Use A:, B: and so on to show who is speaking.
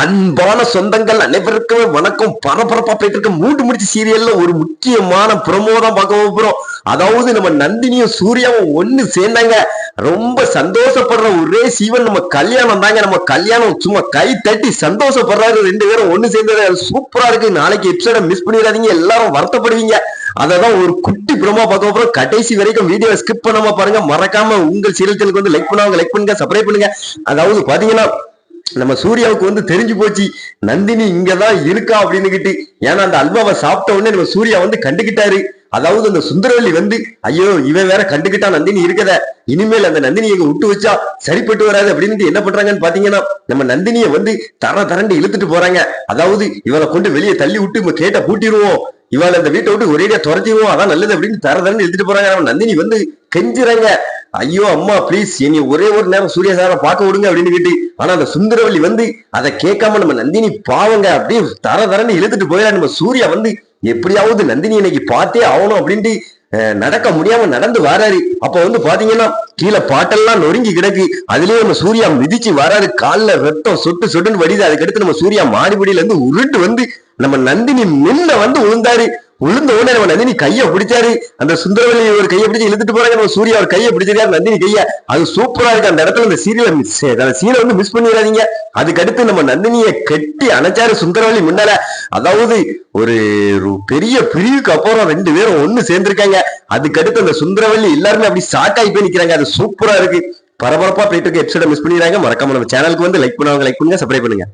A: அன்பான சொந்தங்கள் அனைவருக்குமே வணக்கம். பரபரப்பா போயிட்டு இருக்க மூட்டு முடிச்சு சீரியல்ல ஒரு முக்கியமான பிரமோதம் பார்க்க போறோம். அதாவது நம்ம நந்தினியும் சூர்யாவும் ஒண்ணு சேர்ந்தாங்க. ரொம்ப சந்தோஷப்படுற ஒரே சீவன் நம்ம கல்யாணம் தாங்க. நம்ம கல்யாணம் சும்மா கை தட்டி சந்தோஷப்படுறாரு. ரெண்டு பேரும் ஒண்ணு சேர்ந்தது. சூப்பரா இருக்கு. நாளைக்கு எபிசோட மிஸ் பண்ணிடாதீங்க. எல்லாரும் வருத்தப்படுவீங்க. அததான் ஒரு குட்டி பிரமா பார்க்க போறோம். கடைசி வரைக்கும் வீடியோ ஸ்கிப் பண்ணாம பாருங்க. மறக்காம உங்கள் சீரியல் வந்து லைக் பண்ணுவாங்க லைக் பண்ணுங்க சப்ஸ்கிரைப் பண்ணுங்க. அதாவது பாத்தீங்கன்னா நம்ம சூர்யாவுக்கு வந்து தெரிஞ்சு போச்சு நந்தினி இங்கதான் இருக்கா அப்படின்னுகிட்டு. ஏன்னா அந்த அல்வாவை சாப்பிட்ட உடனே நம்ம சூர்யா வந்து கண்டுகிட்டாரு. அதாவது அந்த சுந்தரவல்லி வந்து ஐயோ இவன் வேற கண்டுகிட்டா நந்தினி இருக்கத. இனிமேல் அந்த நந்தினி எங்க விட்டு வச்சா சரிப்பட்டு வராது அப்படின்னு என்ன பண்றாங்கன்னு பாத்தீங்கன்னா நம்ம நந்தினியை வந்து தர தரண்டு இழுத்துட்டு போறாங்க. அதாவது இவளை கொண்டு வெளியே தள்ளி விட்டு கேட்ட பூட்டிடுவோம் இவளை அந்த வீட்டை விட்டு ஒரேடியா துரத்திவோம் அதான் நல்லது அப்படின்னு தர தரண்டு போறாங்க. நம்ம நந்தினி வந்து கெஞ்சுறாங்க. ஐயோ அம்மா ப்ளீஸ் இனி ஒரே ஒரு நேரம் சூரிய சாரை பார்க்க விடுங்க அப்படின்னு கேட்டு ஆனா அந்த சுந்தரவல்லி வந்து அதை கேட்காம நம்ம நந்தினி பாவங்க அப்படியே தர தரன்னு இழுத்துட்டு போயிடா நம்ம சூர்யா வந்து எப்படியாவது நந்தினி இன்னைக்கு பார்த்தே ஆகணும் அப்படின்ட்டு நடக்க முடியாம நடந்து வராரு. அப்ப வந்து பாத்தீங்கன்னா கீழே பாட்டெல்லாம் நொறுங்கி கிடக்கு. அதுலயே நம்ம சூர்யா மிதிச்சு வராரு. கால்ல ரத்தம் சொட்டு சொட்டுன்னு வடிது அதுக்கடுத்து நம்ம சூர்யா மாடிபடியில இருந்து உருட்டு வந்து நம்ம நந்தினி முன்ன வந்து உழுந்தாரு உளுந்த உடனே நம்ம நந்தினி கையை பிடிச்சாரு. அந்த சுந்தரவல்லி ஒரு கையை பிடிச்சி இழுத்துட்டு போறாங்க நம்ம சூர்யா ஒரு கையை பிடிச்சிருக்காரு. நந்தினி கைய. அது சூப்பரா இருக்கு. அந்த இடத்துல இந்த சீரியலை மிஸ் அந்த சீனை வந்து மிஸ் பண்ணிடாதீங்க. அதுக்கடுத்து நம்ம நந்தினியை கட்டி அணைச்சாரு சுந்தரவல்லி முன்னால. அதாவது ஒரு பெரிய பிரிவுக்கு அப்புறம் ரெண்டு பேரும் ஒன்னு சேர்ந்திருக்காங்க. அதுக்கடுத்து அந்த சுந்தரவல்லி எல்லாருமே அப்படி ஷாக் ஆகி போய் நிக்கிறாங்க. அது சூப்பரா இருக்கு. பரபரப்பா போயிட்டு இருக்க எபிசோட மிஸ் பண்ணிடுறாங்க. மறக்காம நம்ம சேனலுக்கு வந்து லைக் பண்ணுவாங்க. லைக் பண்ணுங்க சப்ஸ்கிரைப் பண்ணுங்க.